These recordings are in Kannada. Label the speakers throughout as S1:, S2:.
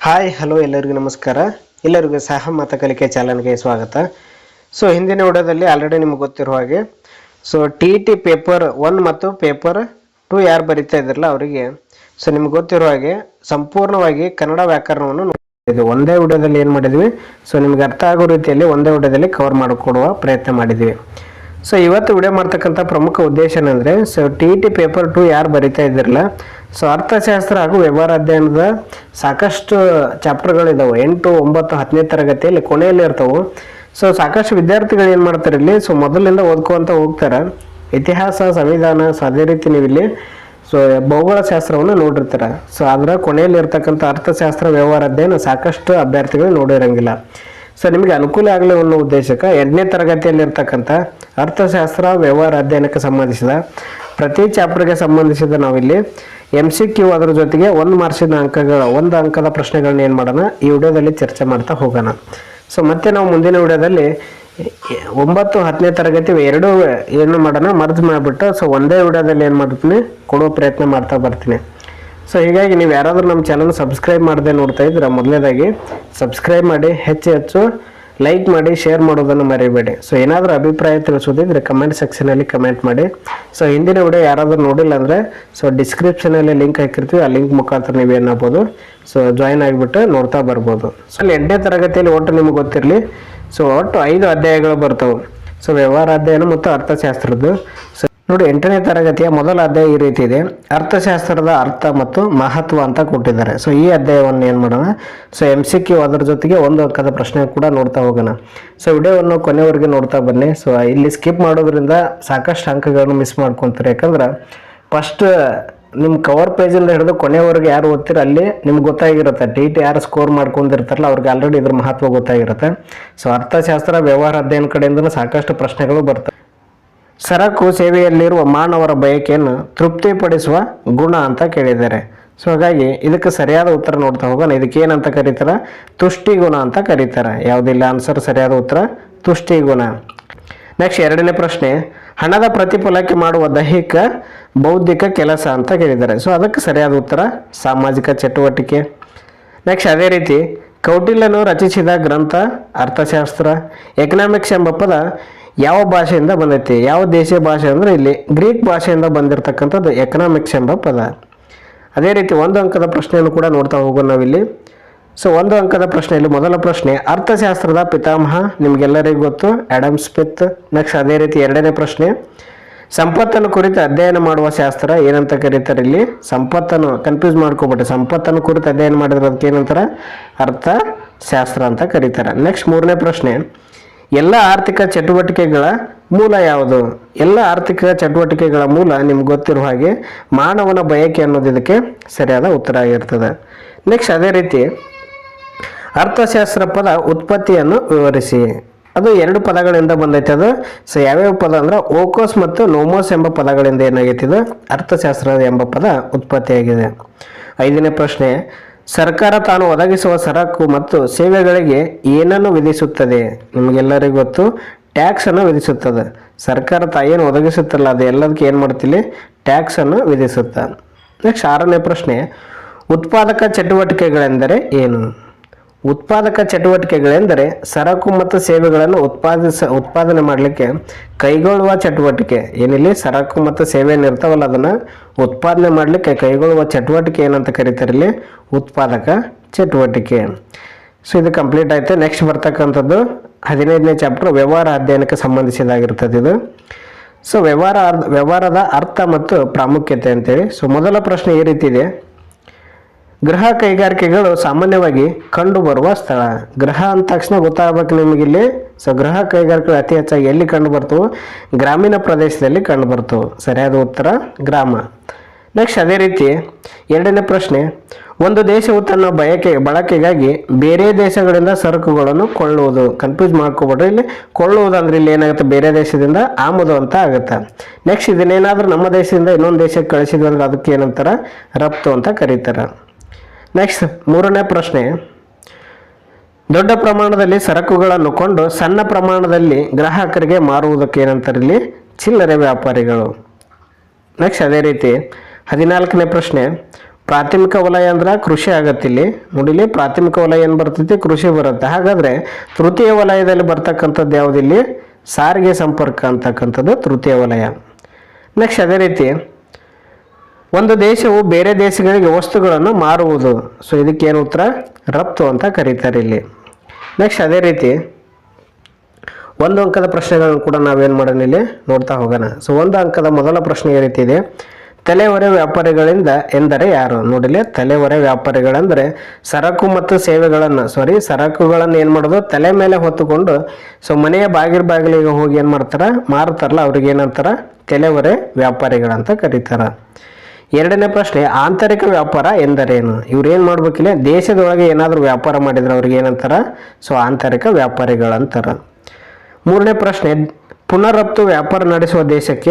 S1: ಹಾಯ್ ಹಲೋ ಎಲ್ಲರಿಗೂ ನಮಸ್ಕಾರ. ಎಲ್ಲರಿಗೂ ಸಹ ಮತ ಕಲಿಕೆ ಚಾಲನೆಗೆ ಸ್ವಾಗತ. ಸೊ ಹಿಂದಿನ ವಿಡಿಯೋದಲ್ಲಿ ಆಲ್ರೆಡಿ ನಿಮ್ಗೆ ಗೊತ್ತಿರುವ ಹಾಗೆ so T T paper one ಮತ್ತು ಪೇಪರ್ ಟು ಯಾರು ಬರಿತಾ ಇದ್ರಲ್ಲ ಅವರಿಗೆ. ಸೊ ನಿಮ್ಗೆ ಗೊತ್ತಿರುವ ಹಾಗೆ, ಸಂಪೂರ್ಣವಾಗಿ ಕನ್ನಡ ವ್ಯಾಕರಣವನ್ನು ನೋಡಿದ್ವಿ ಒಂದೇ ವಿಡಿಯೋದಲ್ಲಿ ಏನು ಮಾಡಿದ್ವಿ? ಸೊ ನಿಮ್ಗೆ ಅರ್ಥ ಆಗೋ ರೀತಿಯಲ್ಲಿ ಒಂದೇ ವಿಡಿಯೋದಲ್ಲಿ ಕವರ್ ಮಾಡಿಕೊಡುವ ಪ್ರಯತ್ನ ಮಾಡಿದ್ವಿ. ಸೊ ಇವತ್ತು ವಿಡಿಯೋ ಮಾಡ್ತಕ್ಕಂಥ ಪ್ರಮುಖ ಉದ್ದೇಶ ಏನಂದರೆ so T T paper two ಯಾರು ಬರಿತಾ ಇದ್ದಿರಲ್ಲ ಸೊ ಅರ್ಥಶಾಸ್ತ್ರ ಹಾಗೂ ವ್ಯವಹಾರ ಅಧ್ಯಯನದ ಸಾಕಷ್ಟು ಚಾಪ್ಟರ್ಗಳಿದ್ದಾವೆ ಎಂಟು, ಒಂಬತ್ತು, ಹತ್ತನೇ ತರಗತಿಯಲ್ಲಿ ಕೊನೆಯಲ್ಲಿ ಇರ್ತವೆ. ಸೊ ಸಾಕಷ್ಟು ವಿದ್ಯಾರ್ಥಿಗಳು ಏನು ಮಾಡ್ತಾರೆ ಇಲ್ಲಿ? ಸೊ ಮೊದಲಿಂದ ಓದ್ಕೊಂತ ಹೋಗ್ತಾರೆ. ಇತಿಹಾಸ, ಸಂವಿಧಾನ ಸೊ ಅದೇ ರೀತಿ ನೀವು ಇಲ್ಲಿ ಸೊ ಭೌಗೋಳ ಶಾಸ್ತ್ರವನ್ನು ನೋಡಿರ್ತಾರೆ. ಸೊ ಅದರ ಕೊನೆಯಲ್ಲಿ ಇರ್ತಕ್ಕಂಥ ಅರ್ಥಶಾಸ್ತ್ರ, ವ್ಯವಹಾರ ಅಧ್ಯಯನ ಸಾಕಷ್ಟು ಅಭ್ಯರ್ಥಿಗಳು ನೋಡಿರಂಗಿಲ್ಲ. ಸೊ ನಿಮಗೆ ಅನುಕೂಲ ಆಗಲಿ ಅನ್ನೋ ಉದ್ದೇಶಕ್ಕೆ ಎರಡನೇ ತರಗತಿಯಲ್ಲಿ ಇರ್ತಕ್ಕಂಥ ಅರ್ಥಶಾಸ್ತ್ರ, ವ್ಯವಹಾರ ಅಧ್ಯಯನಕ್ಕೆ ಸಂಬಂಧಿಸಿದ ಪ್ರತಿ ಚಾಪ್ಟರ್ಗೆ ಸಂಬಂಧಿಸಿದ ನಾವಿಲ್ಲಿ ಎಂ ಸಿ ಕ್ಯೂ ಅದರ ಜೊತೆಗೆ ಒಂದು ಮಾರ್ಕ್ಸಿನ ಅಂಕಗಳ, ಒಂದು ಅಂಕದ ಪ್ರಶ್ನೆಗಳನ್ನ ಏನು ಮಾಡೋಣ? ಈ ವಿಡಿಯೋದಲ್ಲಿ ಚರ್ಚೆ ಮಾಡ್ತಾ ಹೋಗೋಣ. ಸೊ ಮತ್ತೆ ನಾವು ಮುಂದಿನ ವಿಡಿಯೋದಲ್ಲಿ ಒಂಬತ್ತು ಹತ್ತನೇ ತರಗತಿ ಎರಡು ಏನು ಮಾಡೋಣ? ಮರ್ಜ್ ಮಾಡಿಬಿಟ್ಟು ಸೊ ಒಂದೇ ವಿಡಿಯೋದಲ್ಲಿ ಏನು ಮಾಡ್ತೀನಿ? ಕೊಡೋ ಪ್ರಯತ್ನ ಮಾಡ್ತಾ ಬರ್ತೀನಿ. ಸೊ ಹೀಗಾಗಿ ನೀವು ಯಾರಾದರೂ ನಮ್ಮ ಚಾನಲ್ ಸಬ್ಸ್ಕ್ರೈಬ್ ಮಾಡದೆ ನೋಡ್ತಾ ಇದ್ರೆ ಮೊದಲನೇದಾಗಿ ಸಬ್ಸ್ಕ್ರೈಬ್ ಮಾಡಿ, ಹೆಚ್ಚು ಹೆಚ್ಚು ಲೈಕ್ ಮಾಡಿ ಶೇರ್ ಮಾಡೋದನ್ನು ಮರಿಬೇಡಿ. ಸೊ ಏನಾದರೂ ಅಭಿಪ್ರಾಯ ತಿಳಿಸೋದಿದ್ರೆ ಕಮೆಂಟ್ ಸೆಕ್ಷನಲ್ಲಿ ಕಮೆಂಟ್ ಮಾಡಿ. ಸೊ ಹಿಂದಿನ ವಿಡಿಯೋ ಯಾರಾದರೂ ನೋಡಿಲ್ಲ ಅಂದರೆ ಸೊ ಡಿಸ್ಕ್ರಿಪ್ಷನಲ್ಲಿ ಲಿಂಕ್ ಹಾಕಿರ್ತೀವಿ. ಆ ಲಿಂಕ್ ಮುಖಾಂತರ ನೀವು ಏನಾಗ್ಬೋದು? ಸೊ ಜಾಯಿನ್ ಆಗಿಬಿಟ್ಟು ನೋಡ್ತಾ ಬರ್ಬೋದು. ಸೊ ಅಲ್ಲಿ ಎಂಟನೇ ತರಗತಿಯಲ್ಲಿ ಒಟ್ಟು ನಿಮ್ಗೆ ಗೊತ್ತಿರಲಿ. ಸೊ ಒಟ್ಟು ಐದು ಅಧ್ಯಾಯಗಳು ಬರ್ತವೆ. ಸೊ ವ್ಯವಹಾರ ಅಧ್ಯಯನ ಮತ್ತು ಅರ್ಥಶಾಸ್ತ್ರದ್ದು. ಸೊ ನೋಡಿ, ಎಂಟನೇ ತರಗತಿಯ ಮೊದಲ ಅಧ್ಯಾಯ ಈ ರೀತಿ ಇದೆ. ಅರ್ಥಶಾಸ್ತ್ರದ ಅರ್ಥ ಮತ್ತು ಮಹತ್ವ ಅಂತ ಕೊಟ್ಟಿದ್ದಾರೆ. ಸೊ ಈ ಅಧ್ಯಾಯವನ್ನು ಏನು ಮಾಡೋಣ? ಸೊ ಎಂ ಸಿ ಕ್ಯೂ ಅದರ ಜೊತೆಗೆ ಒಂದು ಅಂಕದ ಪ್ರಶ್ನೆ ಕೂಡ ನೋಡ್ತಾ ಹೋಗೋಣ. ಸೊ ವಿಡಿಯೋವನ್ನು ಕೊನೆವರೆಗೆ ನೋಡ್ತಾ ಬನ್ನಿ. ಸೊ ಇಲ್ಲಿ ಸ್ಕಿಪ್ ಮಾಡೋದ್ರಿಂದ ಸಾಕಷ್ಟು ಅಂಕಗಳನ್ನು ಮಿಸ್ ಮಾಡ್ಕೊತಾರೆ. ಯಾಕಂದ್ರೆ ಫಸ್ಟ್ ನಿಮ್ಮ ಕವರ್ ಪೇಜಿಂದ ಹಿಡಿದು ಕೊನೆವರೆಗೆ ಯಾರು ಓದ್ತೀರ ಅಲ್ಲಿ ನಿಮ್ಗೆ ಗೊತ್ತಾಗಿರುತ್ತೆ. ಟಿ ಟಿ ಯಾರು ಸ್ಕೋರ್ ಮಾಡ್ಕೊಂಡಿರ್ತಾರಲ್ಲ, ಅವ್ರಿಗೆ ಆಲ್ರೆಡಿ ಇದ್ರ ಮಹತ್ವ ಗೊತ್ತಾಗಿರುತ್ತೆ. ಸೊ ಅರ್ಥಶಾಸ್ತ್ರ, ವ್ಯವಹಾರ ಅಧ್ಯಯನ ಕಡೆಯಿಂದ ಸಾಕಷ್ಟು ಪ್ರಶ್ನೆಗಳು ಬರ್ತವೆ ಸರಕು ಸೇವೆಯಲ್ಲಿರುವ ಮಾನವರ ಬಯಕೆಯನ್ನು ತೃಪ್ತಿಪಡಿಸುವ ಗುಣ ಅಂತ ಕೇಳಿದ್ದಾರೆ. ಸೊ ಹಾಗಾಗಿ ಇದಕ್ಕೆ ಸರಿಯಾದ ಉತ್ತರ ನೋಡ್ತಾ ಹೋಗೋಣ. ಇದಕ್ಕೆ ಏನಂತ ಕರೀತಾರೆ? ತುಷ್ಟಿ ಗುಣ ಅಂತ ಕರೀತಾರೆ. ಯಾವುದಿಲ್ಲ ಆನ್ಸರ್ ಸರಿಯಾದ ಉತ್ತರ? ತುಷ್ಟಿ ಗುಣ. ನೆಕ್ಸ್ಟ್ ಎರಡನೇ ಪ್ರಶ್ನೆ, ಹಣದ ಪ್ರತಿಫಲಕ್ಕೆ ಮಾಡುವ ದೈಹಿಕ, ಬೌದ್ಧಿಕ ಕೆಲಸ ಅಂತ ಕೇಳಿದ್ದಾರೆ. ಸೊ ಅದಕ್ಕೆ ಸರಿಯಾದ ಉತ್ತರ, ಸಾಮಾಜಿಕ ಚಟುವಟಿಕೆ. ನೆಕ್ಸ್ಟ್ ಅದೇ ರೀತಿ, ಕೌಟಿಲ್ಯನು ರಚಿಸಿದ ಗ್ರಂಥ, ಅರ್ಥಶಾಸ್ತ್ರ ಎಕನಾಮಿಕ್ಸ್ ಎಂಬ ಪದ ಯಾವ ಭಾಷೆಯಿಂದ ಬಂದೈತಿ? ಯಾವ ದೇಶೀಯ ಭಾಷೆ ಅಂದರೆ ಇಲ್ಲಿ ಗ್ರೀಕ್ ಭಾಷೆಯಿಂದ ಬಂದಿರತಕ್ಕಂಥದ್ದು ಎಕನಾಮಿಕ್ಸ್ ಎಂಬ ಪದ. ಅದೇ ರೀತಿ ಒಂದು ಅಂಕದ ಪ್ರಶ್ನೆಯನ್ನು ಕೂಡ ನೋಡ್ತಾ ಹೋಗೋಣ ನಾವಿಲ್ಲಿ. ಸೊ ಒಂದು ಅಂಕದ ಪ್ರಶ್ನೆಯಲ್ಲಿ ಮೊದಲ ಪ್ರಶ್ನೆ, ಅರ್ಥಶಾಸ್ತ್ರದ ಪಿತಾಮಹ ನಿಮಗೆಲ್ಲರಿಗೂ ಗೊತ್ತು? Adam Smith. ನೆಕ್ಸ್ಟ್ ಅದೇ ರೀತಿ ಎರಡನೇ ಪ್ರಶ್ನೆ, ಸಂಪತ್ತನ್ನು ಕುರಿತು ಅಧ್ಯಯನ ಮಾಡುವ ಶಾಸ್ತ್ರ ಏನಂತ ಕರೀತಾರೆ ಇಲ್ಲಿ? ಸಂಪತ್ತನ್ನು ಕನ್ಫ್ಯೂಸ್ ಮಾಡ್ಕೋಬಿಟ್ಟು, ಸಂಪತ್ತನ್ನು ಕುರಿತು ಅಧ್ಯಯನ ಮಾಡಿದ್ರೆ ಅದಕ್ಕೆ ಏನಂತಾರೆ? ಅರ್ಥಶಾಸ್ತ್ರ ಅಂತ ಕರೀತಾರೆ. ನೆಕ್ಸ್ಟ್ ಮೂರನೇ ಪ್ರಶ್ನೆ ಎಲ್ಲ ಆರ್ಥಿಕ ಚಟುವಟಿಕೆಗಳ ಮೂಲ ಯಾವುದು? ಎಲ್ಲ ಆರ್ಥಿಕ ಚಟುವಟಿಕೆಗಳ ಮೂಲ ನಿಮ್ಗೆ ಗೊತ್ತಿರುವ ಹಾಗೆ ಮಾನವನ ಬಯಕೆ ಅನ್ನೋದು ಇದಕ್ಕೆ ಸರಿಯಾದ ಉತ್ತರ ಆಗಿರ್ತದೆ ನೆಕ್ಸ್ಟ್ ಅದೇ ರೀತಿ ಅರ್ಥಶಾಸ್ತ್ರ ಪದ ಉತ್ಪತ್ತಿಯನ್ನು ವಿವರಿಸಿ. ಅದು ಎರಡು ಪದಗಳಿಂದ ಬಂದೈತೆ ಅದು. ಸೊ ಯಾವ್ಯಾವ ಪದ ಅಂದ್ರೆ ಓಕೋಸ್ ಮತ್ತು ನೋಮೋಸ್ ಎಂಬ ಪದಗಳಿಂದ ಏನಾಗೈತೆ ಇದು? ಅರ್ಥಶಾಸ್ತ್ರ ಎಂಬ ಪದ ಉತ್ಪತ್ತಿಯಾಗಿದೆ. ಐದನೇ ಪ್ರಶ್ನೆ ಸರ್ಕಾರ ತಾನು ಒದಗಿಸುವ ಸರಕು ಮತ್ತು ಸೇವೆಗಳಿಗೆ ಏನನ್ನು ವಿಧಿಸುತ್ತದೆ? ನಿಮಗೆಲ್ಲರಿಗೂ ಗೊತ್ತು? ಟ್ಯಾಕ್ಸ್ ಅನ್ನು ವಿಧಿಸುತ್ತದೆ. ಸರ್ಕಾರ ತಾ ಏನು ಒದಗಿಸುತ್ತಲ್ಲ, ಅದು ಎಲ್ಲದಕ್ಕೆ ಏನು ಮಾಡ್ತಿಲ್ಲಿ ಟ್ಯಾಕ್ಸ್ ಅನ್ನು ವಿಧಿಸುತ್ತೆ. ನೆಕ್ಸ್ಟ್ ಆರನೇ ಪ್ರಶ್ನೆ, ಉತ್ಪಾದಕ ಚಟುವಟಿಕೆಗಳೆಂದರೆ ಏನು? ಉತ್ಪಾದಕ ಚಟುವಟಿಕೆಗಳೆಂದರೆ ಸರಕು ಮತ್ತು ಸೇವೆಗಳನ್ನು ಉತ್ಪಾದಿಸ, ಉತ್ಪಾದನೆ ಮಾಡಲಿಕ್ಕೆ ಕೈಗೊಳ್ಳುವ ಚಟುವಟಿಕೆ. ಏನಿಲ್ಲಿ? ಸರಕು ಮತ್ತು ಸೇವೆ ಏನಿರ್ತಾವಲ್ಲ ಅದನ್ನು ಉತ್ಪಾದನೆ ಮಾಡಲಿಕ್ಕೆ ಕೈಗೊಳ್ಳುವ ಚಟುವಟಿಕೆ ಏನಂತ ಕರೀತಾರೆ ಇಲ್ಲಿ? ಉತ್ಪಾದಕ ಚಟುವಟಿಕೆ. ಸೊ ಇದು ಕಂಪ್ಲೀಟ್ ಆಯಿತು. ನೆಕ್ಸ್ಟ್ ಬರ್ತಕ್ಕಂಥದ್ದು ಹದಿನೈದನೇ ಚಾಪ್ಟರ್ ವ್ಯವಹಾರ ಅಧ್ಯಯನಕ್ಕೆ ಸಂಬಂಧಿಸಿದಾಗಿರ್ತದೆ ಇದು. ಸೊ ವ್ಯವಹಾರ ವ್ಯವಹಾರದ ಅರ್ಥ ಮತ್ತು ಪ್ರಾಮುಖ್ಯತೆ ಅಂತೇಳಿ. ಸೊ ಮೊದಲ ಪ್ರಶ್ನೆ ಈ ರೀತಿ ಇದೆ. ಗೃಹ ಕೈಗಾರಿಕೆಗಳು ಸಾಮಾನ್ಯವಾಗಿ ಕಂಡುಬರುವ ಸ್ಥಳ. ಗೃಹ ಅಂದ ತಕ್ಷಣ ಗೊತ್ತಾಗಬೇಕು ನಿಮಗೆ ಇಲ್ಲಿ. ಸೊ ಗೃಹ ಕೈಗಾರಿಕೆಗಳು ಅತಿ ಹೆಚ್ಚಾಗಿ ಎಲ್ಲಿ ಕಂಡು ಬರ್ತವೆ ಗ್ರಾಮೀಣ ಪ್ರದೇಶದಲ್ಲಿ ಕಂಡು ಬರ್ತವೆ ಸರಿಯಾದ ಉತ್ತರ, ಗ್ರಾಮ. ನೆಕ್ಸ್ಟ್ ಅದೇ ರೀತಿ ಎರಡನೇ ಪ್ರಶ್ನೆ. ಒಂದು ದೇಶವು ತನ್ನ ಬಯಕೆ, ಬಳಕೆಗಾಗಿ ಬೇರೆ ದೇಶಗಳಿಂದ ಸರಕುಗಳನ್ನು ಕೊಳ್ಳುವುದು. ಕನ್ಫ್ಯೂಸ್ ಮಾಡ್ಕೋಬೇಡ್ರಿ ಇಲ್ಲಿ. ಕೊಳ್ಳುವುದು ಅಂದ್ರೆ ಇಲ್ಲಿ ಏನಾಗುತ್ತೆ? ಬೇರೆ ದೇಶದಿಂದ ಆಮದು ಅಂತ ಆಗುತ್ತೆ. ನೆಕ್ಸ್ಟ್ ಇದನ್ನೇನಾದರೂ ನಮ್ಮ ದೇಶದಿಂದ ಇನ್ನೊಂದು ದೇಶಕ್ಕೆ ಕಳಿಸಿದ್ವಿ ಅಂದ್ರೆ ಅದಕ್ಕೆ ಏನಂತಾರ? ರಫ್ತು ಅಂತ ಕರೀತಾರೆ. ನೆಕ್ಸ್ಟ್ ಮೂರನೇ ಪ್ರಶ್ನೆ. ದೊಡ್ಡ ಪ್ರಮಾಣದಲ್ಲಿ ಸರಕುಗಳನ್ನು ಕೊಂಡು ಸಣ್ಣ ಪ್ರಮಾಣದಲ್ಲಿ ಗ್ರಾಹಕರಿಗೆ ಮಾರುವುದಕ್ಕೆ ಏನಂತಾರೆ ಇಲ್ಲಿ ಚಿಲ್ಲರೆ ವ್ಯಾಪಾರಿಗಳು. ನೆಕ್ಸ್ಟ್ ಅದೇ ರೀತಿ ಹದಿನಾಲ್ಕನೇ ಪ್ರಶ್ನೆ. ಪ್ರಾಥಮಿಕ ವಲಯ ಅಂದ್ರೆ ಕೃಷಿ ಆಗತ್ತೆ ಇಲ್ಲಿ. ನೋಡಿಲಿ ಪ್ರಾಥಮಿಕ ವಲಯ ಏನು ಬರ್ತೈತಿ? ಕೃಷಿ ಬರುತ್ತೆ. ಹಾಗಾದ್ರೆ ತೃತೀಯ ವಲಯದಲ್ಲಿ ಬರ್ತಕ್ಕಂಥದ್ದು ಯಾವುದಿಲ್ಲಿ ಸಾರಿಗೆ ಸಂಪರ್ಕ ಅಂತಕ್ಕಂಥದ್ದು ತೃತೀಯ ವಲಯ. ನೆಕ್ಸ್ಟ್ ಅದೇ ರೀತಿ ಒಂದು ದೇಶವು ಬೇರೆ ದೇಶಗಳಿಗೆ ವಸ್ತುಗಳನ್ನು ಮಾರುವುದು. ಸೊ ಇದಕ್ಕೆ ಏನು ಉತ್ತರ? ರಫ್ತು ಅಂತ ಕರೀತಾರೆ ಇಲ್ಲಿ. ನೆಕ್ಸ್ಟ್ ಅದೇ ರೀತಿ, ಒಂದು ಅಂಕದ ಪ್ರಶ್ನೆಗಳನ್ನು ಕೂಡ ನಾವೇನು ಮಾಡೋಣ ಇಲ್ಲಿ? ನೋಡ್ತಾ ಹೋಗೋಣ. ಸೊ ಒಂದು ಅಂಕದ ಮೊದಲ ಪ್ರಶ್ನೆ ಈ ರೀತಿ ಇದೆ? ತಲೆಹೊರೆ ವ್ಯಾಪಾರಿಗಳಿಂದ ಎಂದರೆ ಯಾರು? ನೋಡಿಲಿ ತಲೆಹೊರೆ ವ್ಯಾಪಾರಿಗಳಂದರೆ ಸರಕು ಮತ್ತು ಸೇವೆಗಳನ್ನು ಸಾರಿ ಸರಕುಗಳನ್ನು ಏನು ಮಾಡೋದು? ತಲೆ ಮೇಲೆ ಹೊತ್ತುಕೊಂಡು ಸೊ ಮನೆಯ ಬಾಗಿಲು ಬಾಗಿಲಿಗೆ ಹೋಗಿ ಏನು ಮಾಡ್ತಾರೆ? ಮಾರುತ್ತಾರಲ್ಲ, ಅವ್ರಿಗೆ ಏನಂತಾರೆ ತಲೆಹೊರೆ ವ್ಯಾಪಾರಿಗಳಂತ ಕರೀತಾರ. ಎರಡನೇ ಪ್ರಶ್ನೆ, ಆಂತರಿಕ ವ್ಯಾಪಾರ ಎಂದರೇನು? ಇವ್ರು ಏನು ಮಾಡ್ಬೇಕಿಲ್ಲ? ದೇಶದೊಳಗೆ ಏನಾದರೂ ವ್ಯಾಪಾರ ಮಾಡಿದ್ರೆ ಅವ್ರಿಗೆ ಏನಂತಾರ? ಸೊ, ಆಂತರಿಕ ವ್ಯಾಪಾರಿಗಳಂತಾರ. ಮೂರನೇ ಪ್ರಶ್ನೆ ಪುನರಫ್ತು ವ್ಯಾಪಾರ ನಡೆಸುವ ದೇಶಕ್ಕೆ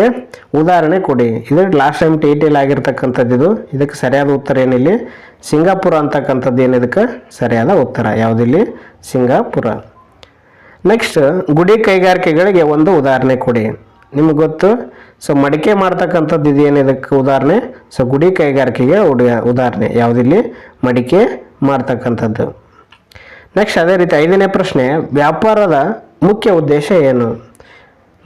S1: ಉದಾಹರಣೆ ಕೊಡಿ. ಇದು ಲಾಸ್ಟ್ ಟೈಮ್ ಟಿ ಟಿಲ್ ಆಗಿರ್ತಕ್ಕಂಥದ್ದು ಇದು. ಇದಕ್ಕೆ ಸರಿಯಾದ ಉತ್ತರ ಏನಿಲ್ಲಿ? ಸಿಂಗಾಪುರ ಅಂತಕ್ಕಂಥದ್ದು ಏನು ಇದಕ್ಕೆ? ಸರಿಯಾದ ಉತ್ತರ. ಯಾವುದಿಲ್ಲಿ? ಸಿಂಗಾಪುರ. ನೆಕ್ಸ್ಟ್ ಗುಡಿ ಕೈಗಾರಿಕೆಗಳಿಗೆ ಒಂದು ಉದಾಹರಣೆ ಕೊಡಿ. ನಿಮ್ಗೆ ಗೊತ್ತು? ಸೊ ಮಡಿಕೆ ಮಾಡ್ತಕ್ಕಂಥದ್ದು ಇದು ಏನು ಇದಕ್ಕೆ ಉದಾಹರಣೆ? ಸೊ ಗುಡಿ ಕೈಗಾರಿಕೆಗೆ ಉಡ- ಉದಾಹರಣೆ. ಯಾವುದಿಲ್ಲಿ? ಮಡಿಕೆ ಮಾಡ್ತಕ್ಕಂಥದ್ದು. ನೆಕ್ಸ್ಟ್ ಅದೇ ರೀತಿ ಐದನೇ ಪ್ರಶ್ನೆ, ವ್ಯಾಪಾರದ ಮುಖ್ಯ ಉದ್ದೇಶ ಏನು?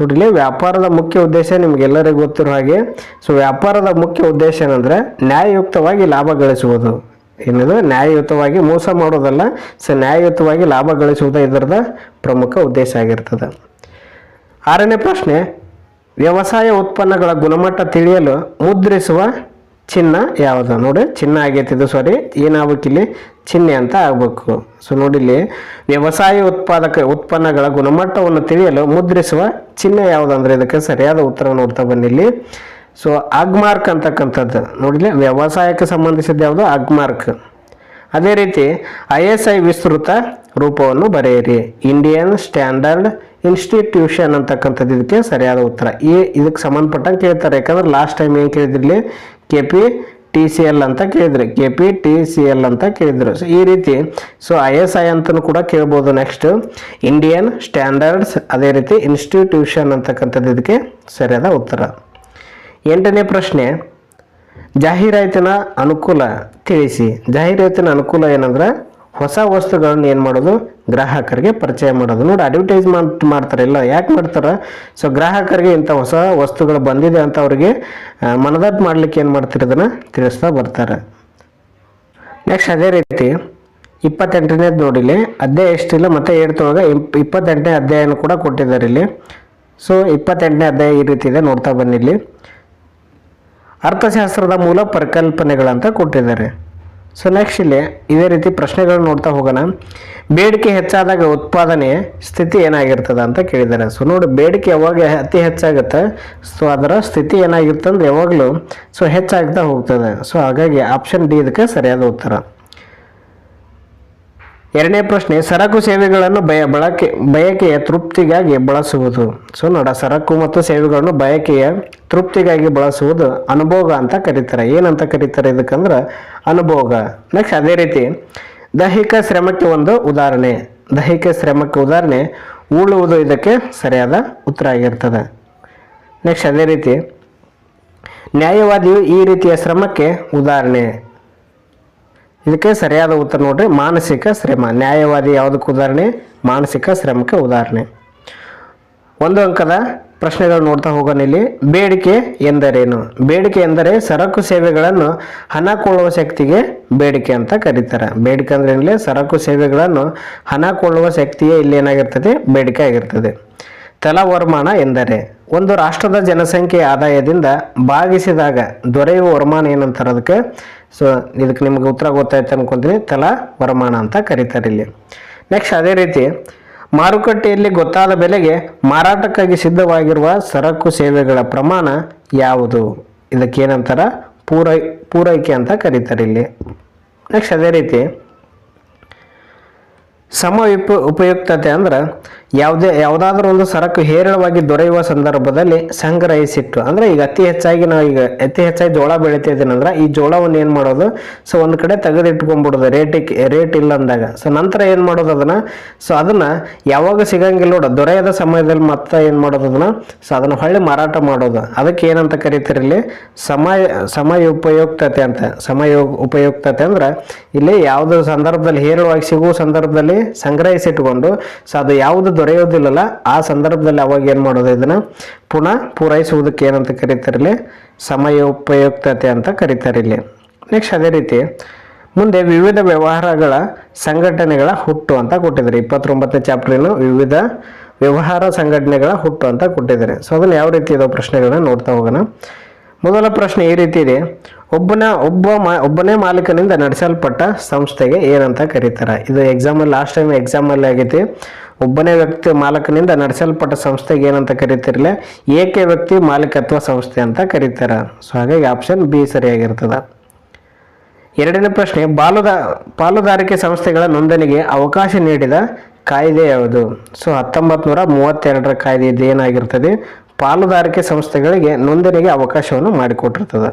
S1: ನೋಡಿಲಿ ವ್ಯಾಪಾರದ ಮುಖ್ಯ ಉದ್ದೇಶ ನಿಮಗೆಲ್ಲರಿಗೂ ಗೊತ್ತಿರೋ ಹಾಗೆ ಸೊ ವ್ಯಾಪಾರದ ಮುಖ್ಯ ಉದ್ದೇಶ ಏನಂದರೆ ನ್ಯಾಯಯುಕ್ತವಾಗಿ ಲಾಭ ಗಳಿಸುವುದು. ಏನದು? ನ್ಯಾಯಯುತವಾಗಿ ಮೋಸ ಮಾಡೋದಲ್ಲ ಸೊ ನ್ಯಾಯಯುತವಾಗಿ ಲಾಭ ಗಳಿಸುವುದು ಇದರದ ಪ್ರಮುಖ ಉದ್ದೇಶ ಆಗಿರ್ತದೆ. ಆರನೇ ಪ್ರಶ್ನೆ ವ್ಯವಸಾಯ ಉತ್ಪನ್ನಗಳ ಗುಣಮಟ್ಟ ತಿಳಿಯಲು ಮುದ್ರಿಸುವ ಚಿನ್ನ ಯಾವುದು? ನೋಡಿ, ಚಿನ್ನ ಆಗೈತೆ ಇದು ಸಾರಿ ಏನಾಗಬೇಕಿಲ್ಲಿ? ಚಿಹ್ನೆ ಅಂತ ಆಗಬೇಕು. ಸೊ ನೋಡಿಲ್ಲಿ ವ್ಯವಸಾಯ ಉತ್ಪಾದಕ, ಉತ್ಪನ್ನಗಳ ಗುಣಮಟ್ಟವನ್ನು ತಿಳಿಯಲು ಮುದ್ರಿಸುವ ಚಿಹ್ನೆ ಯಾವುದು ಅಂದ್ರೆ ಇದಕ್ಕೆ ಸರಿಯಾದ ಉತ್ತರ ನೋಡ್ತಾ ಬನ್ನಿಲ್ಲಿ. ಸೊ ಅಗ್ಮಾರ್ಕ್ ಅಂತಕ್ಕಂಥದ್ದು. ನೋಡಿಲಿ ವ್ಯವಸಾಯಕ್ಕೆ ಸಂಬಂಧಿಸಿದ ಯಾವುದು? ಅಗ್ಮಾರ್ಕ್ ಅದೇ ರೀತಿ ಐ ಎಸ್ ಐ ವಿಸ್ತೃತ ರೂಪವನ್ನು ಬರೆಯಿರಿ. ಇಂಡಿಯನ್ ಸ್ಟ್ಯಾಂಡರ್ಡ್ ಇನ್ಸ್ಟಿಟ್ಯೂಷನ್ ಅಂತಕ್ಕಂಥದ್ದು ಇದಕ್ಕೆ ಸರಿಯಾದ ಉತ್ತರ. ಈ ಇದಕ್ಕೆ ಸಂಬಂಧಪಟ್ಟಂಗೆ ಕೇಳ್ತಾರೆ. ಯಾಕಂದ್ರೆ ಲಾಸ್ಟ್ ಟೈಮ್ ಏನು ಕೇಳಿದ್ರಿ K P T C L ಅಂತ ಕೇಳಿದ್ರು. K P T C L ಅಂತ ಕೇಳಿದ್ರು. ಸೊ ಈ ರೀತಿ ಸೊ ಐ ಎಸ್ ಐ ಅಂತಲೂ ಕೂಡ ಕೇಳ್ಬೋದು ನೆಕ್ಸ್ಟ್ ಇಂಡಿಯನ್ ಸ್ಟ್ಯಾಂಡರ್ಡ್ಸ್ ಅದೇ ರೀತಿ ಇನ್ಸ್ಟಿಟ್ಯೂಷನ್ ಅಂತಕ್ಕಂಥದ್ದು ಇದಕ್ಕೆ ಸರಿಯಾದ ಉತ್ತರ. ಎಂಟನೇ ಪ್ರಶ್ನೆ. ಜಾಹೀರಾತಿನ ಅನುಕೂಲ ತಿಳಿಸಿ. ಜಾಹೀರಾತಿನ ಅನುಕೂಲ ಏನಂದ್ರೆ ಹೊಸ ವಸ್ತುಗಳನ್ನು ಏನು ಮಾಡೋದು? ಗ್ರಾಹಕರಿಗೆ ಪರಿಚಯ ಮಾಡೋದು. ನೋಡಿ ಅಡ್ವರ್ಟೈಸ್ಮೆಂಟ್ ಮಾಡ್ತಾರೆ. ಇಲ್ಲ, ಯಾಕೆ ಮಾಡ್ತಾರೆ? ಸೊ ಗ್ರಾಹಕರಿಗೆ ಇಂಥ ಹೊಸ ವಸ್ತುಗಳು ಬಂದಿದೆ ಅಂತ ಅವರಿಗೆ ಮನದಟ್ಟು ಮಾಡ್ಲಿಕ್ಕೆ ಏನು ಮಾಡ್ತಾರೆ ಇದನ್ನು ತಿಳಿಸ್ತಾ ಬರ್ತಾರೆ. ನೆಕ್ಸ್ಟ್ ಅದೇ ರೀತಿ ಇಪ್ಪತ್ತೆಂಟನೇದು ನೋಡಿಲಿ, ಅಧ್ಯಾಯ ಎಷ್ಟಿಲ್ಲ, ಮತ್ತೆ ಹೇಳ್ತೊಳಗೆ ಇಪ್ಪತ್ತೆಂಟನೇ ಅಧ್ಯಾಯನ ಕೂಡ ಕೊಟ್ಟಿದ್ದಾರೆ ಇಲ್ಲಿ. ಸೊ ಇಪ್ಪತ್ತೆಂಟನೇ ಅಧ್ಯಾಯ ಈ ರೀತಿ ಇದೆ, ನೋಡ್ತಾ ಬನ್ನಿ ಇಲ್ಲಿ ಅರ್ಥಶಾಸ್ತ್ರದ ಮೂಲ ಪರಿಕಲ್ಪನೆಗಳಂತ ಕೊಟ್ಟಿದ್ದಾರೆ. ಸೊ ನೆಕ್ಸ್ಟ್ ಇಲ್ಲಿ ಇದೇ ರೀತಿ ಪ್ರಶ್ನೆಗಳನ್ನ ನೋಡ್ತಾ ಹೋಗೋಣ. ಬೇಡಿಕೆ ಹೆಚ್ಚಾದಾಗ ಉತ್ಪಾದನೆ ಸ್ಥಿತಿ ಏನಾಗಿರ್ತದೆ ಅಂತ ಕೇಳಿದ್ದಾರೆ. ಸೊ ನೋಡಿ, ಬೇಡಿಕೆ ಯಾವಾಗ ಅತಿ ಹೆಚ್ಚಾಗುತ್ತೆ ಸೊ ಅದರ ಸ್ಥಿತಿ ಏನಾಗಿರುತ್ತೆ ಅಂದ್ರೆ ಯಾವಾಗಲೂ ಸೊ ಹೆಚ್ಚಾಗ್ತಾ ಹೋಗ್ತದೆ. ಸೊ ಹಾಗಾಗಿ ಆಪ್ಷನ್ ಡಿ ಇದಕ್ಕೆ ಸರಿಯಾದ ಉತ್ತರ. ಎರಡನೇ ಪ್ರಶ್ನೆ, ಸರಕು ಸೇವೆಗಳನ್ನು ಬಯ, ಬಳಕೆ, ಬಯಕೆಯ ತೃಪ್ತಿಗಾಗಿ ಬಳಸುವುದು. ಸೊ ನೋಡ, ಸರಕು ಮತ್ತು ಸೇವೆಗಳನ್ನು ಬಯಕೆಯ ತೃಪ್ತಿಗಾಗಿ ಬಳಸುವುದು ಅನುಭೋಗ ಅಂತ ಕರೀತಾರೆ. ಏನಂತ ಕರೀತಾರೆ ಇದಕ್ಕಂದ್ರೆ, ಅನುಭೋಗ. ನೆಕ್ಸ್ಟ್ ಅದೇ ರೀತಿ, ದೈಹಿಕ ಶ್ರಮಕ್ಕೆ ಒಂದು ಉದಾಹರಣೆ. ದೈಹಿಕ ಶ್ರಮಕ್ಕೆ ಉದಾಹರಣೆ ಉಳುವುದು ಇದಕ್ಕೆ ಸರಿಯಾದ ಉತ್ತರ ಆಗಿರ್ತದೆ. ನೆಕ್ಸ್ಟ್ ಅದೇ ರೀತಿ, ನ್ಯಾಯವಾದಿಯು ಈ ರೀತಿಯ ಶ್ರಮಕ್ಕೆ ಉದಾಹರಣೆ. ಇದಕ್ಕೆ ಸರಿಯಾದ ಉತ್ತರ ನೋಡ್ರಿ, ಮಾನಸಿಕ ಶ್ರಮ, ನ್ಯಾಯವಾದಿ ಯಾವುದಕ್ಕೆ ಉದಾಹರಣೆ? ಮಾನಸಿಕ ಶ್ರಮಕ್ಕೆ ಉದಾಹರಣೆ. ಒಂದು ಅಂಕದ ಪ್ರಶ್ನೆಗಳು ನೋಡ್ತಾ ಹೋಗೋಣ ಇಲ್ಲಿ. ಬೇಡಿಕೆ ಎಂದರೇನು? ಬೇಡಿಕೆ ಎಂದರೆ ಸರಕು ಸೇವೆಗಳನ್ನು ಹಣ ಕೊಳ್ಳುವ ಶಕ್ತಿಗೆ ಬೇಡಿಕೆ ಅಂತ ಕರೀತಾರೆ. ಬೇಡಿಕೆ ಅಂದ್ರೆ ಸರಕು ಸೇವೆಗಳನ್ನು ಹಣ ಕೊಳ್ಳುವ ಶಕ್ತಿಯೇ ಇಲ್ಲಿ ಏನಾಗಿರ್ತದೆ? ಬೇಡಿಕೆ ಆಗಿರ್ತದೆ. ತಲಾ ವರಮಾನ ಎಂದರೆ ಒಂದು ರಾಷ್ಟ್ರದ ಜನಸಂಖ್ಯೆಯ ಆದಾಯದಿಂದ ಭಾಗಿಸಿದಾಗ ದೊರೆಯುವ ವರಮಾನ ಏನಂತಾರೆ ಅದಕ್ಕೆ? ಸೊ ಇದಕ್ಕೆ ನಿಮ್ಗೆ ಉತ್ತರ ಗೊತ್ತಾಯ್ತು ಅನ್ಕೊಂತೀನಿ. ತಲಾ ವರಮಾನ ಅಂತ ಕರೀತಾರೆ ಇಲ್ಲಿ. ನೆಕ್ಸ್ಟ್ ಅದೇ ರೀತಿ, ಮಾರುಕಟ್ಟೆಯಲ್ಲಿ ಗೊತ್ತಾದ ಬೆಲೆಗೆ ಮಾರಾಟಕ್ಕಾಗಿ ಸಿದ್ಧವಾಗಿರುವ ಸರಕು ಸೇವೆಗಳ ಪ್ರಮಾಣ ಯಾವುದು? ಇದಕ್ಕೆ ಏನಂತಾರ? ಪೂರೈ, ಪೂರೈಕೆ ಅಂತ ಕರೀತಾರೆ ಇಲ್ಲಿ. ನೆಕ್ಸ್ಟ್ ಅದೇ ರೀತಿ ಸಮ ಉಪಯುಕ್ತತೆ ಅಂದ್ರೆ ಯಾವುದೇ ಯಾವುದಾದ್ರೂ ಒಂದು ಸರಕು ಹೇರಳವಾಗಿ ದೊರೆಯುವ ಸಂದರ್ಭದಲ್ಲಿ ಸಂಗ್ರಹಿಸಿಟ್ಟು, ಅಂದ್ರೆ ಈಗ ಅತಿ ಹೆಚ್ಚಾಗಿ ನಾವು ಈಗ ಅತಿ ಹೆಚ್ಚಾಗಿ ಜೋಳ ಬೆಳಿತಿದ್ದೀನಂದ್ರೆ ಈ ಜೋಳವನ್ನು ಏನು ಮಾಡೋದು? ಸೊ ಒಂದು ಕಡೆ ತೆಗೆದಿಟ್ಕೊಂಡ್ಬಿಡೋದು ರೇಟಿಗೆ ರೇಟ್ ಇಲ್ಲ ಅಂದಾಗ. ಸೊ ನಂತರ ಏನು ಮಾಡೋದು ಅದನ್ನ? ಸೊ ಅದನ್ನ ಯಾವಾಗ ಸಿಗಂಗಿಲ್ಲ ನೋಡ, ದೊರೆಯದ ಸಮಯದಲ್ಲಿ ಮತ್ತೆ ಏನು ಮಾಡೋದು ಅದನ್ನ? ಸೊ ಅದನ್ನ ಹೊಳ್ಳಿ ಮಾರಾಟ ಮಾಡೋದು. ಅದಕ್ಕೆ ಏನಂತ ಕರೀತಾರೆ ಇಲ್ಲಿ? ಸಮಯ ಸಮಯ ಉಪಯುಕ್ತತೆ ಅಂತ. ಸಮಯ ಉಪಯುಕ್ತತೆ ಅಂದ್ರೆ ಇಲ್ಲಿ ಯಾವುದು ಸಂದರ್ಭದಲ್ಲಿ ಹೇರಳವಾಗಿ ಸಿಗುವ ಸಂದರ್ಭದಲ್ಲಿ ಸಂಗ್ರಹಿಸಿಟ್ಕೊಂಡು ಸೊ ಅದು ಯಾವುದು ದೊರೆಯೋದಿಲ್ಲಲ್ಲ, ಆ ಸಂದರ್ಭದಲ್ಲಿ ಅವಾಗ ಏನು ಮಾಡೋದು ಇದನ್ನು? ಪುನಃ ಪೂರೈಸುವುದಕ್ಕೆ ಏನಂತ ಕರೀತಾರೆ ಸಮಯ ಉಪಯುಕ್ತತೆ ಅಂತ ಕರೀತಾರೆ ಇಲ್ಲಿ. ನೆಕ್ಸ್ಟ್ ಅದೇ ರೀತಿ, ಮುಂದೆ ವಿವಿಧ ವ್ಯವಹಾರಗಳ ಸಂಘಟನೆಗಳ ಹುಟ್ಟು ಅಂತ ಕೊಟ್ಟಿದ್ದಾರೆ. ಇಪ್ಪತ್ತೊಂಬತ್ತನೇ ಚಾಪ್ಟರ್ನು ವಿವಿಧ ವ್ಯವಹಾರ ಸಂಘಟನೆಗಳ ಹುಟ್ಟು ಅಂತ ಕೊಟ್ಟಿದ್ದಾರೆ. ಸೊ ಅದನ್ನು ಯಾವ ರೀತಿ ಇದಾವೆ ಪ್ರಶ್ನೆಗಳನ್ನ ನೋಡ್ತಾ ಹೋಗೋಣ. ಮೊದಲ ಪ್ರಶ್ನೆ ಈ ರೀತಿ ಇದೆ. ಒಬ್ಬನ, ಒಬ್ಬ ಒಬ್ಬನೇ ಮಾಲೀಕನಿಂದ ನಡೆಸಲ್ಪಟ್ಟ ಸಂಸ್ಥೆಗೆ ಏನಂತ ಕರೀತಾರೆ. ಇದು ಎಕ್ಸಾಮಲ್ಲಿ ಲಾಸ್ಟ್ ಟೈಮ್ ಎಕ್ಸಾಮಲ್ಲಿ ಆಗೈತಿ ಒಬ್ಬನೇ ವ್ಯಕ್ತಿ ಮಾಲಕನಿಂದ ನಡೆಸಲ್ಪಟ್ಟ ಸಂಸ್ಥೆಗೆ ಏನಂತ ಕರೀತಿರಲಿಲ್ಲ ಏಕೆ ವ್ಯಕ್ತಿ ಮಾಲೀಕತ್ವ ಸಂಸ್ಥೆ ಅಂತ ಕರೀತಾರೆ. ಸೊ ಹಾಗಾಗಿ ಆಪ್ಷನ್ ಬಿ ಸರಿಯಾಗಿರ್ತದೆ. ಎರಡನೇ ಪ್ರಶ್ನೆ, ಬಾಲುದ, ಪಾಲುದಾರಿಕೆ ಸಂಸ್ಥೆಗಳ ನೋಂದಣಿಗೆ ಅವಕಾಶ ನೀಡಿದ ಕಾಯ್ದೆ ಯಾವುದು? ಸೊ ಹತ್ತೊಂಬತ್ತು ನೂರ ಮೂವತ್ತೆರಡರ ಕಾಯ್ದೆ ಇದು ಏನಾಗಿರ್ತದೆ ಪಾಲುದಾರಿಕೆ ಸಂಸ್ಥೆಗಳಿಗೆ ನೋಂದಣಿಗೆ ಅವಕಾಶವನ್ನು ಮಾಡಿಕೊಟ್ಟಿರ್ತದೆ.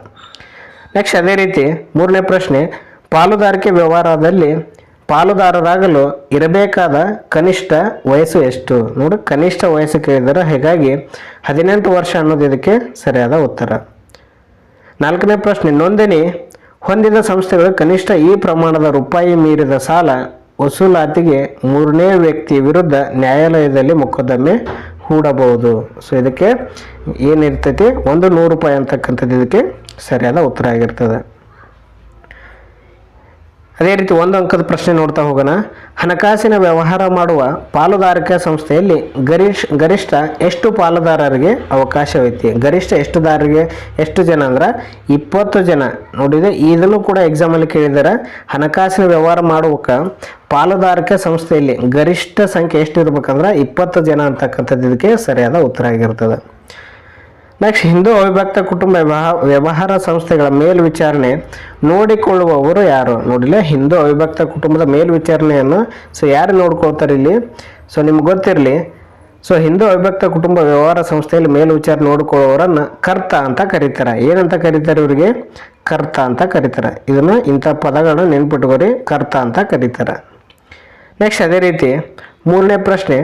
S1: ನೆಕ್ಸ್ಟ್ ಅದೇ ರೀತಿ ಮೂರನೇ ಪ್ರಶ್ನೆ, ಪಾಲುದಾರಿಕೆ ವ್ಯವಹಾರದಲ್ಲಿ ಪಾಲುದಾರರಾಗಲು ಇರಬೇಕಾದ ಕನಿಷ್ಠ ವಯಸ್ಸು ಎಷ್ಟು? ನೋಡಿ, ಕನಿಷ್ಠ ವಯಸ್ಸು ಕೇಳಿದರೆ ಹೀಗಾಗಿ ಹದಿನೆಂಟು ವರ್ಷ ಅನ್ನೋದು ಇದಕ್ಕೆ ಸರಿಯಾದ ಉತ್ತರ. ನಾಲ್ಕನೇ ಪ್ರಶ್ನೆ, ನೋಂದಣಿ ಹೊಂದಿದ ಸಂಸ್ಥೆಗಳು ಕನಿಷ್ಠ ಈ ಪ್ರಮಾಣದ ರೂಪಾಯಿ ಮೀರಿದ ಸಾಲ ವಸೂಲಾತಿಗೆ ಮೂರನೇ ವ್ಯಕ್ತಿ ವಿರುದ್ಧ ನ್ಯಾಯಾಲಯದಲ್ಲಿ ಮೊಕದ್ದಮೆ ಹೂಡಬಹುದು ಸೊ ಇದಕ್ಕೆ ಏನಿರ್ತೈತಿ? ಒಂದು ನೂರು ರೂಪಾಯಿ ಅಂತಕ್ಕಂಥದ್ದು ಇದಕ್ಕೆ ಸರಿಯಾದ ಉತ್ತರ ಆಗಿರ್ತದೆ. ಅದೇ ರೀತಿ ಒಂದು ಅಂಕದ ಪ್ರಶ್ನೆ ನೋಡ್ತಾ ಹೋಗೋಣ. ಹಣಕಾಸಿನ ವ್ಯವಹಾರ ಮಾಡುವ ಪಾಲುದಾರಿಕೆ ಸಂಸ್ಥೆಯಲ್ಲಿ ಗರಿಷ್ಠ ಗರಿಷ್ಠ ಎಷ್ಟು ಪಾಲುದಾರರಿಗೆ ಅವಕಾಶವೈತಿ ಗರಿಷ್ಠ ಎಷ್ಟು ದಾರರಿಗೆ ಎಷ್ಟು ಜನ ಅಂದ್ರೆ ಇಪ್ಪತ್ತು ಜನ. ನೋಡಿದೆ ಇದನ್ನು ಕೂಡ ಎಕ್ಸಾಮಲ್ಲಿ ಕೇಳಿದ್ದಾರೆ ಹಣಕಾಸಿನ ವ್ಯವಹಾರ ಮಾಡುವಕ ಪಾಲುದಾರಿಕೆ ಸಂಸ್ಥೆಯಲ್ಲಿ ಗರಿಷ್ಠ ಸಂಖ್ಯೆ ಎಷ್ಟು ಇರ್ಬೇಕಂದ್ರೆ ಇಪ್ಪತ್ತು ಜನ ಅಂತಕ್ಕಂಥದ್ದು ಇದಕ್ಕೆ ಸರಿಯಾದ ಉತ್ತರ ಆಗಿರ್ತದೆ. ನೆಕ್ಸ್ಟ್ ಹಿಂದೂ ಅವಿಭಕ್ತ ಕುಟುಂಬ ವ್ಯವಹಾರ ಸಂಸ್ಥೆಗಳ ಮೇಲ್ವಿಚಾರಣೆ ನೋಡಿಕೊಳ್ಳುವವರು ಯಾರು? ನೋಡಿಲ್ಲ ಹಿಂದೂ ಅವಿಭಕ್ತ ಕುಟುಂಬದ ಮೇಲ್ವಿಚಾರಣೆಯನ್ನು ಸೊ, ಯಾರು ನೋಡ್ಕೊಳ್ತಾರೆ ಇಲ್ಲಿ? ಸೊ ನಿಮ್ಗೆ ಗೊತ್ತಿರಲಿ ಸೊ ಹಿಂದೂ ಅವಿಭಕ್ತ ಕುಟುಂಬ ವ್ಯವಹಾರ ಸಂಸ್ಥೆಯಲ್ಲಿ ಮೇಲ್ವಿಚಾರಣೆ ನೋಡಿಕೊಳ್ಳುವವರನ್ನ ಕರ್ತ ಅಂತ ಕರೀತಾರೆ. ಏನಂತ ಕರೀತಾರೆ ಇವರಿಗೆ? ಕರ್ತ ಅಂತ ಕರೀತಾರೆ. ಇದನ್ನು ಇಂಥ ಪದಗಳನ್ನು ನೆನ್ಪಿಟ್ಕೋರಿ ಕರ್ತ ಅಂತ ಕರೀತಾರೆ. ನೆಕ್ಸ್ಟ್ ಅದೇ ರೀತಿ ಮೂರನೇ ಪ್ರಶ್ನೆ,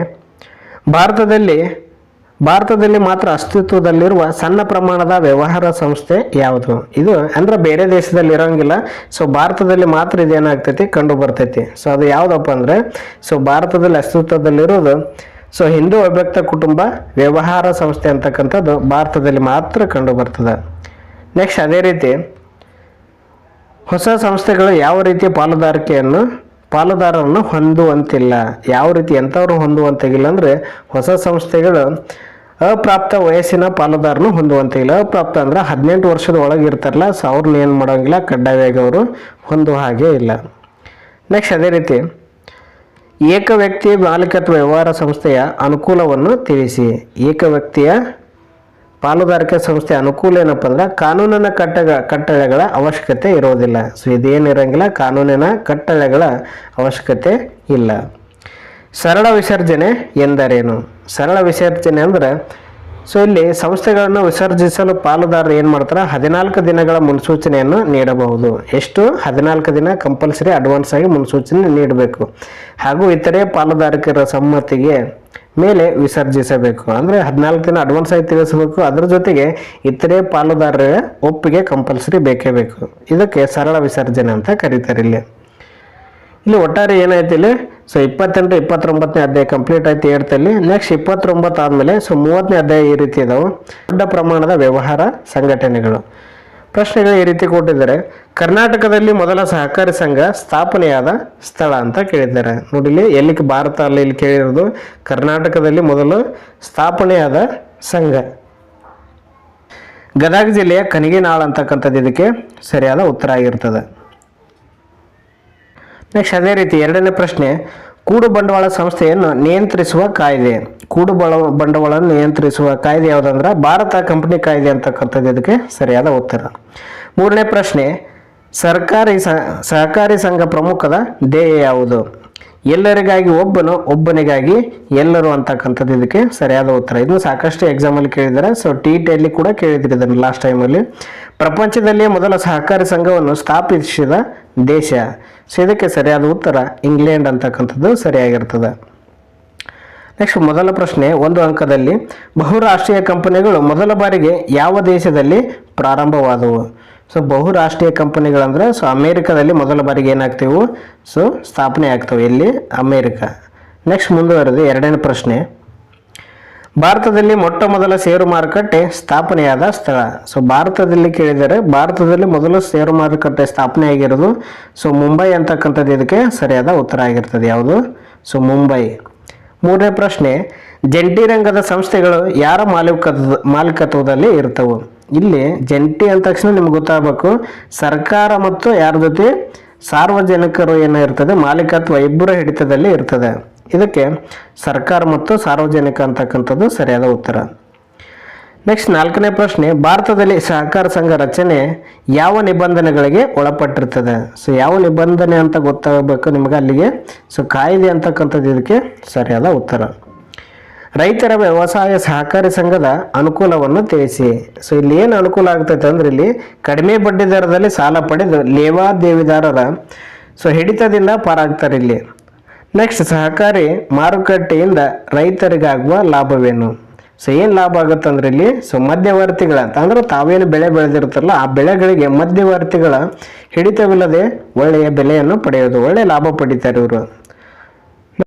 S1: ಭಾರತದಲ್ಲಿ ಭಾರತದಲ್ಲಿ ಮಾತ್ರ ಅಸ್ತಿತ್ವದಲ್ಲಿರುವ ಸಣ್ಣ ಪ್ರಮಾಣದ ವ್ಯವಹಾರ ಸಂಸ್ಥೆ ಯಾವುದು? ಇದು ಅಂದ್ರೆ ಬೇರೆ ದೇಶದಲ್ಲಿ ಇರೋಂಗಿಲ್ಲ. ಸೊ ಭಾರತದಲ್ಲಿ ಮಾತ್ರ ಇದೇನಾಗ್ತೈತಿ? ಕಂಡು ಬರ್ತೈತಿ. ಸೊ ಅದು ಯಾವುದಪ್ಪ ಅಂದ್ರೆ ಸೊ ಭಾರತದಲ್ಲಿ ಅಸ್ತಿತ್ವದಲ್ಲಿರೋದು ಸೊ ಹಿಂದೂ ಅಭ್ಯಕ್ತ ಕುಟುಂಬ ವ್ಯವಹಾರ ಸಂಸ್ಥೆ ಅಂತಕ್ಕಂಥದ್ದು ಭಾರತದಲ್ಲಿ ಮಾತ್ರ ಕಂಡು ಬರ್ತದೆ. ನೆಕ್ಸ್ಟ್ ಅದೇ ರೀತಿ, ಹೊಸ ಸಂಸ್ಥೆಗಳು ಯಾವ ರೀತಿಯ ಪಾಲುದಾರಿಕೆಯನ್ನು, ಪಾಲುದಾರರನ್ನು ಹೊಂದುವಂತಿಲ್ಲ. ಯಾವ ರೀತಿ ಎಂಥವ್ರು ಹೊಂದುವಂತಾಗಿಲ್ಲ ಅಂದರೆ, ಹೊಸ ಸಂಸ್ಥೆಗಳು ಅಪ್ರಾಪ್ತ ವಯಸ್ಸಿನ ಪಾಲುದಾರನು ಹೊಂದುವಂತಿಲ್ಲ ಅಪ್ರಾಪ್ತ ಅಂದ್ರೆ ಹದಿನೆಂಟು ವರ್ಷದ ಒಳಗೆ ಇರ್ತಾರಲ್ಲ, ಸೊ ಅವ್ರನ್ನ ಏನು ಮಾಡೋಂಗಿಲ್ಲ, ಕಡ್ಡಾಯವಾಗಿ ಅವರು ಹೊಂದುವ ಹಾಗೆ ಇಲ್ಲ. ನೆಕ್ಸ್ಟ್ ಅದೇ ರೀತಿ, ಏಕ ವ್ಯಕ್ತಿ ಮಾಲೀಕತ್ವ ವ್ಯವಹಾರ ಸಂಸ್ಥೆಯ ಅನುಕೂಲವನ್ನು ತಿಳಿಸಿ. ಏಕ ವ್ಯಕ್ತಿಯ ಪಾಲುದಾರಿಕೆ ಸಂಸ್ಥೆ ಅನುಕೂಲ ಏನಪ್ಪ ಅಂದ್ರೆ ಕಾನೂನಿನ ಕಟ್ಟಗ, ಕಟ್ಟಳೆಗಳ ಅವಶ್ಯಕತೆ ಇರೋದಿಲ್ಲ. ಸೊ ಇದೇನಿರಂಗಿಲ್ಲ ಕಾನೂನಿನ ಕಟ್ಟಳೆಗಳ ಅವಶ್ಯಕತೆ ಇಲ್ಲ. ಸರಳ ವಿಸರ್ಜನೆ ಎಂದರೇನು? ಸರಳ ವಿಸರ್ಜನೆ ಅಂದ್ರೆ ಸೊ ಇಲ್ಲಿ ಸಂಸ್ಥೆಗಳನ್ನು ವಿಸರ್ಜಿಸಲು ಪಾಲುದಾರರು ಏನು ಮಾಡ್ತಾರೆ? ಹದಿನಾಲ್ಕು ದಿನಗಳ ಮುನ್ಸೂಚನೆಯನ್ನು ನೀಡಬಹುದು. ಎಷ್ಟು? ಹದಿನಾಲ್ಕು ದಿನ ಕಂಪಲ್ಸರಿ ಅಡ್ವಾನ್ಸ್ ಆಗಿ ಮುನ್ಸೂಚನೆ ನೀಡಬೇಕು. ಹಾಗೂ ಇತರೆ ಪಾಲುದಾರಿಕರ ಸಮ್ಮತಿಗೆ ಮೇಲೆ ವಿಸರ್ಜಿಸಬೇಕು. ಅಂದರೆ ಹದಿನಾಲ್ಕು ದಿನ ಅಡ್ವಾನ್ಸ್ ಆಗಿ ತಿಳಿಸಬೇಕು. ಅದರ ಜೊತೆಗೆ ಇತರೆ ಪಾಲುದಾರರ ಒಪ್ಪಿಗೆ ಕಂಪಲ್ಸರಿ ಬೇಕೇ ಬೇಕು. ಇದಕ್ಕೆ ಸರಳ ವಿಸರ್ಜನೆ ಅಂತ ಕರೀತಾರೆ ಇಲ್ಲಿ. ಇಲ್ಲಿ ಒಟ್ಟಾರೆ ಏನಾಯ್ತು ಇಲ್ಲಿ? ಸೊ ಇಪ್ಪತ್ತೆಂಟು, ಇಪ್ಪತ್ತೊಂಬತ್ತನೇ ಅಧ್ಯಾಯ ಕಂಪ್ಲೀಟ್ ಆಯ್ತು ಏಡ್ತಲ್ಲಿ ನೆಕ್ಸ್ಟ್ ಇಪ್ಪತ್ತೊಂಬತ್ತು ಆದಮೇಲೆ ಸೊ ಮೂವತ್ತನೇ ಅಧ್ಯಾಯ ಈ ರೀತಿ ಇದಾವೆ ದೊಡ್ಡ ಪ್ರಮಾಣದ ವ್ಯವಹಾರ ಸಂಘಟನೆಗಳು. ಪ್ರಶ್ನೆಗಳು ಈ ರೀತಿ ಕೊಟ್ಟಿದ್ದಾರೆ. ಕರ್ನಾಟಕದಲ್ಲಿ ಮೊದಲ ಸಹಕಾರಿ ಸಂಘ ಸ್ಥಾಪನೆಯಾದ ಸ್ಥಳ ಅಂತ ಕೇಳಿದ್ದಾರೆ. ನೋಡಿಲಿ ಎಲ್ಲಿ ಭಾರತ ಅಲ್ಲಿ ಇಲ್ಲಿ ಕೇಳಿರೋದು? ಕರ್ನಾಟಕದಲ್ಲಿ ಮೊದಲು ಸ್ಥಾಪನೆಯಾದ ಸಂಘ. ಗದಗ ಜಿಲ್ಲೆಯ ಕನಿಗಿನಾಳ್ ಅಂತಕ್ಕಂಥದ್ದು ಇದಕ್ಕೆ ಸರಿಯಾದ ಉತ್ತರ ಆಗಿರ್ತದೆ. ನೆಕ್ಸ್ಟ್ ಅದೇ ರೀತಿ ಎರಡನೇ ಪ್ರಶ್ನೆ, ಕೂಡು ಬಂಡವಾಳ ಸಂಸ್ಥೆಯನ್ನು ನಿಯಂತ್ರಿಸುವ ಕಾಯ್ದೆ. ಕೂಡು ಬಳ, ಬಂಡವಾಳವನ್ನು ನಿಯಂತ್ರಿಸುವ ಕಾಯ್ದೆ ಯಾವುದಂದ್ರೆ ಭಾರತ ಕಂಪನಿ ಕಾಯ್ದೆ ಅಂತಕ್ಕಂಥದ್ದು. ಇದಕ್ಕೆ ಸರಿಯಾದ ಉತ್ತರ. ಮೂರನೇ ಪ್ರಶ್ನೆ, ಸರ್ಕಾರಿ ಸಹಕಾರಿ ಸಂಘ ಪ್ರಮುಖದ ಧ್ಯೇಯ ಯಾವುದು? ಎಲ್ಲರಿಗಾಗಿ ಒಬ್ಬನು, ಒಬ್ಬನಿಗಾಗಿ ಎಲ್ಲರೂ ಅಂತಕ್ಕಂಥದ್ದು ಇದಕ್ಕೆ ಸರಿಯಾದ ಉತ್ತರ. ಇದು ಸಾಕಷ್ಟು ಎಕ್ಸಾಮಲ್ಲಿ ಕೇಳಿದ್ದಾರೆ. ಸೊ ಟಿ ಟಿಯಲ್ಲಿ ಕೂಡ ಕೇಳಿದ್ರು ಇದನ್ನು ಲಾಸ್ಟ್ ಟೈಮಲ್ಲಿ ಪ್ರಪಂಚದಲ್ಲಿಯೇ ಮೊದಲ ಸಹಕಾರಿ ಸಂಘವನ್ನು ಸ್ಥಾಪಿಸಿದ ದೇಶ. ಸೊ ಇದಕ್ಕೆ ಸರಿಯಾದ ಉತ್ತರ ಇಂಗ್ಲೆಂಡ್ ಅಂತಕ್ಕಂಥದ್ದು ಸರಿಯಾಗಿರ್ತದೆ. ನೆಕ್ಸ್ಟ್ ಮೊದಲ ಪ್ರಶ್ನೆ ಒಂದು ಅಂಕದಲ್ಲಿ ಬಹುರಾಷ್ಟ್ರೀಯ ಕಂಪನಿಗಳು ಮೊದಲ ಬಾರಿಗೆ ಯಾವ ದೇಶದಲ್ಲಿ ಪ್ರಾರಂಭವಾದವು? ಸೊ ಬಹುರಾಷ್ಟ್ರೀಯ ಕಂಪನಿಗಳಂದ್ರೆ ಸೊ ಅಮೇರಿಕಾದಲ್ಲಿ ಮೊದಲ ಬಾರಿಗೆ ಏನಾಗ್ತಿವು? ಸೊ ಸ್ಥಾಪನೆ ಆಗ್ತವೆ ಇಲ್ಲಿ, ಅಮೇರಿಕ. ನೆಕ್ಸ್ಟ್ ಮುಂದುವರೆದು ಎರಡನೇ ಪ್ರಶ್ನೆ. ಭಾರತದಲ್ಲಿ ಮೊಟ್ಟ ಮೊದಲ ಷೇರು ಮಾರುಕಟ್ಟೆ ಸ್ಥಾಪನೆಯಾದ ಸ್ಥಳ. ಸೊ ಭಾರತದಲ್ಲಿ ಕೇಳಿದರೆ, ಭಾರತದಲ್ಲಿ ಮೊದಲು ಷೇರು ಮಾರುಕಟ್ಟೆ ಸ್ಥಾಪನೆ ಆಗಿರೋದು ಸೊ ಮುಂಬೈ ಅಂತಕ್ಕಂಥದ್ದು ಇದಕ್ಕೆ ಸರಿಯಾದ ಉತ್ತರ ಆಗಿರ್ತದೆ. ಯಾವುದು? ಸೊ ಮುಂಬೈ. ಮೂರನೇ ಪ್ರಶ್ನೆ, ಜಂಟಿ ರಂಗದ ಸಂಸ್ಥೆಗಳು ಯಾರ ಮಾಲೀಕತ್ವ ಮಾಲೀಕತ್ವದಲ್ಲಿ ಇರ್ತವು? ಇಲ್ಲಿ ಜಂಟಿ ಅಂದ ತಕ್ಷಣ ನಿಮ್ಗೆ ಗೊತ್ತಾಗಬೇಕು, ಸರ್ಕಾರ ಮತ್ತು ಯಾರ ಜೊತೆ ಸಾರ್ವಜನಿಕರು ಏನೋ ಇರ್ತದೆ, ಮಾಲೀಕತ್ವ ಇಬ್ಬರ ಹಿಡಿತದಲ್ಲಿ ಇರ್ತದೆ. ಇದಕ್ಕೆ ಸರ್ಕಾರ ಮತ್ತು ಸಾರ್ವಜನಿಕ ಅಂತಕ್ಕಂಥದ್ದು ಸರಿಯಾದ ಉತ್ತರ. ನೆಕ್ಸ್ಟ್ ನಾಲ್ಕನೇ ಪ್ರಶ್ನೆ, ಭಾರತದಲ್ಲಿ ಸಹಕಾರ ಸಂಘ ರಚನೆ ಯಾವ ನಿಬಂಧನೆಗಳಿಗೆ ಒಳಪಟ್ಟಿರ್ತದೆ? ಸೊ ಯಾವ ನಿಬಂಧನೆ ಅಂತ ಗೊತ್ತಾಗಬೇಕು ನಿಮಗೆ ಅಲ್ಲಿಗೆ? ಸೊ ಕಾಯ್ದೆ ಅಂತಕ್ಕಂಥದ್ದು ಇದಕ್ಕೆ ಸರಿಯಾದ ಉತ್ತರ. ರೈತರ ವ್ಯವಸಾಯ ಸಹಕಾರಿ ಸಂಘದ ಅನುಕೂಲವನ್ನು ತಿಳಿಸಿ. ಸೊ ಇಲ್ಲಿ ಏನು ಅನುಕೂಲ ಆಗ್ತೈತೆ ಅಂದ್ರೆ ಇಲ್ಲಿ ಕಡಿಮೆ ಬಡ್ಡಿ ದರದಲ್ಲಿ ಸಾಲ ಪಡೆದು ಲೇವಾದೇವಿದಾರರ ಸೊ ಹಿಡಿತದಿಂದ ಪಾರಾಗ್ತಾರೆ ಇಲ್ಲಿ. ನೆಕ್ಸ್ಟ್ ಸಹಕಾರಿ ಮಾರುಕಟ್ಟೆಯಿಂದ ರೈತರಿಗಾಗುವ ಲಾಭವೇನು? ಸೊ ಏನು ಲಾಭ ಆಗುತ್ತೆ ಅಂದ್ರೆ ಇಲ್ಲಿ ಸೊ ಮಧ್ಯವರ್ತಿಗಳ ಅಂದ್ರೆ ತಾವೇನು ಬೆಳೆ ಬೆಳೆದಿರ್ತಾರಲ್ಲ ಆ ಬೆಳೆಗಳಿಗೆ ಮಧ್ಯವರ್ತಿಗಳ ಹಿಡಿತವಿಲ್ಲದೆ ಒಳ್ಳೆಯ ಬೆಲೆಯನ್ನು ಪಡೆಯೋದು ಒಳ್ಳೆಯ ಲಾಭ ಪಡಿತಾರೆ ಇವರು.